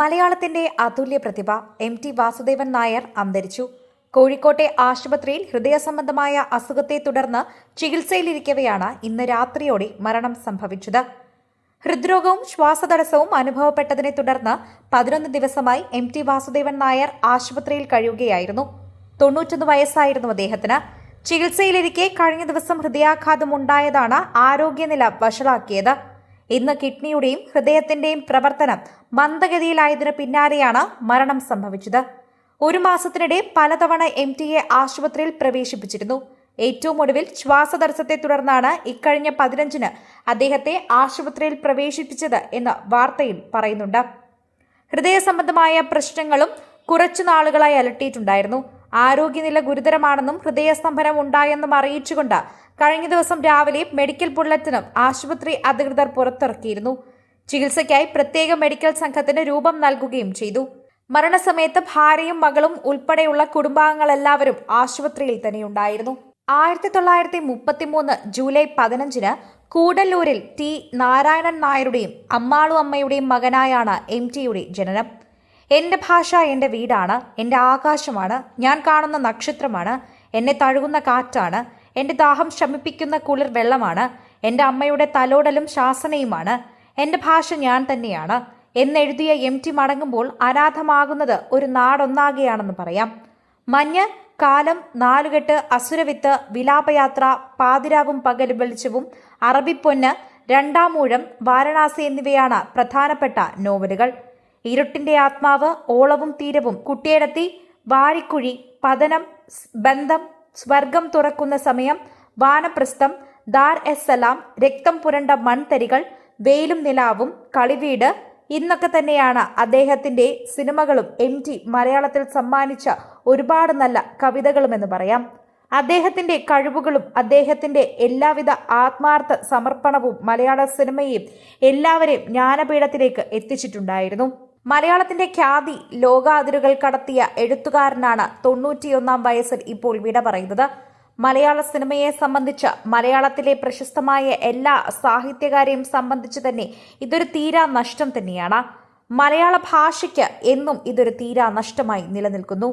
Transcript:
മലയാളത്തിന്റെ അതുല്യ പ്രതിഭ എം ടി വാസുദേവൻ നായർ അന്തരിച്ചു. കോഴിക്കോട്ടെ ആശുപത്രിയിൽ ഹൃദയ സംബന്ധമായ അസുഖത്തെ തുടർന്ന് ചികിത്സയിലിരിക്കവെയാണ് ഇന്ന് രാത്രിയോടെ മരണം സംഭവിച്ചത്. ഹൃദ്രോഗവും ശ്വാസതടസ്സവും അനുഭവപ്പെട്ടതിനെ തുടർന്ന് പതിനൊന്ന് ദിവസമായി എം ടി വാസുദേവൻ നായർ ആശുപത്രിയിൽ കഴിയുകയായിരുന്നു. തൊണ്ണൂറ്റൊന്ന് വയസ്സായിരുന്നു അദ്ദേഹത്തിന്. ചികിത്സയിലിരിക്കെ കഴിഞ്ഞ ദിവസം ഹൃദയാഘാതം ഉണ്ടായതാണ് ആരോഗ്യനില വഷളാക്കിയത്. ഇന്ന് കിഡ്നിയുടെയും ഹൃദയത്തിന്റെയും പ്രവർത്തനം മന്ദഗതിയിലായതിനു പിന്നാലെയാണ് മരണം സംഭവിച്ചത്. ഒരു മാസത്തിനിടെ പലതവണ എം ടിയെ ആശുപത്രിയിൽ പ്രവേശിപ്പിച്ചിരുന്നു. ഏറ്റവും ഒടുവിൽ ശ്വാസതടസ്സത്തെ തുടർന്നാണ് ഇക്കഴിഞ്ഞ പതിനഞ്ചിന് അദ്ദേഹത്തെ ആശുപത്രിയിൽ പ്രവേശിപ്പിച്ചത് എന്ന് വാർത്തയിൽ പറയുന്നുണ്ട്. ഹൃദയ സംബന്ധമായ പ്രശ്നങ്ങളും കുറച്ചു നാളുകളായി അലട്ടിയിട്ടുണ്ടായിരുന്നു. ആരോഗ്യനില ഗുരുതരമാണെന്നും ഹൃദയസ്തംഭനം ഉണ്ടായെന്നും അറിയിച്ചുകൊണ്ട് കഴിഞ്ഞ ദിവസം രാവിലെ മെഡിക്കൽ ബുള്ളറ്റിനും ആശുപത്രി അധികൃതർ പുറത്തിറക്കിയിരുന്നു. ചികിത്സയ്ക്കായി പ്രത്യേക മെഡിക്കൽ സംഘത്തിന് രൂപം നൽകുകയും ചെയ്തു. മരണസമയത്ത് ഭാര്യയും മകളും ഉൾപ്പെടെയുള്ള കുടുംബാംഗങ്ങളെല്ലാവരും ആശുപത്രിയിൽ തന്നെയുണ്ടായിരുന്നു. ആയിരത്തി തൊള്ളായിരത്തി മുപ്പത്തിമൂന്ന് ജൂലൈ പതിനഞ്ചിന് കൂടല്ലൂരിൽ ടി നാരായണൻ നായരുടെയും അമ്മാളു അമ്മയുടെയും മകനായാണ് എം ടിയുടെ ജനനം. എന്റെ ഭാഷ എന്റെ വീടാണ് എന്റെ ആകാശമാണ് ഞാൻ കാണുന്ന നക്ഷത്രമാണ് എന്നെ തഴുകുന്ന കാറ്റാണ് എന്റെ ദാഹം ശമിപ്പിക്കുന്ന കുളിർ വെള്ളമാണ് എന്റെ അമ്മയുടെ തലോടലും ശാസനയുമാണ് എന്റെ ഭാഷ ഞാൻ തന്നെയാണ് എന്നെഴുതിയ എം ടി മടങ്ങുമ്പോൾ അനാഥമാകുന്നത് ഒരു നാടൊന്നാകെയാണെന്ന് പറയാം. മഞ്ഞ് കാലം നാലുകെട്ട് അസുരവിത്ത് വിലാപയാത്ര പാതിരാവും പകൽ വെളിച്ചവും അറബിപ്പൊന്ന് രണ്ടാമൂഴം വാരണാസി എന്നിവയാണ് പ്രധാനപ്പെട്ട നോവലുകൾ. ഇരുട്ടിന്റെ ആത്മാവ് ഓളവും തീരവും. കുട്ടിയേടത്തി വാഴിക്കുഴി പതനം ബന്ധം സ്വർഗം തുറക്കുന്ന സമയം വാനപ്രസ്ഥം ദാർ എസ് സലാം രക്തം പുരണ്ട മൺതരികൾ വെയിലും നിലാവും കളിവീട് ഇന്നൊക്കെ തന്നെയാണ് അദ്ദേഹത്തിന്റെ സിനിമകളും എം ടി മലയാളത്തിൽ സമ്മാനിച്ച ഒരുപാട് നല്ല കവിതകളും എന്ന് പറയാം. അദ്ദേഹത്തിന്റെ കഴിവുകളും അദ്ദേഹത്തിന്റെ എല്ലാവിധ ആത്മാർത്ഥ സമർപ്പണവും മലയാള സിനിമയെയും എല്ലാവരെയും ജ്ഞാനപീഠത്തിലേക്ക് എത്തിച്ചിട്ടുണ്ടായിരുന്നു. മലയാളത്തിന്റെ ഖ്യാതി ലോകാതിരുകൾ കടത്തിയ എഴുത്തുകാരനാണ് തൊണ്ണൂറ്റിയൊന്നാം വയസ്സിൽ ഇപ്പോൾ വിട പറയുന്നത്. മലയാള സിനിമയെ സംബന്ധിച്ച് മലയാളത്തിലെ പ്രശസ്തമായ എല്ലാ സാഹിത്യകാരെയും സംബന്ധിച്ച് തന്നെ ഇതൊരു തീരാ നഷ്ടം തന്നെയാണ്. മലയാള ഭാഷയ്ക്ക് എന്നും ഇതൊരു തീരാ നഷ്ടമായി നിലനിൽക്കുന്നു.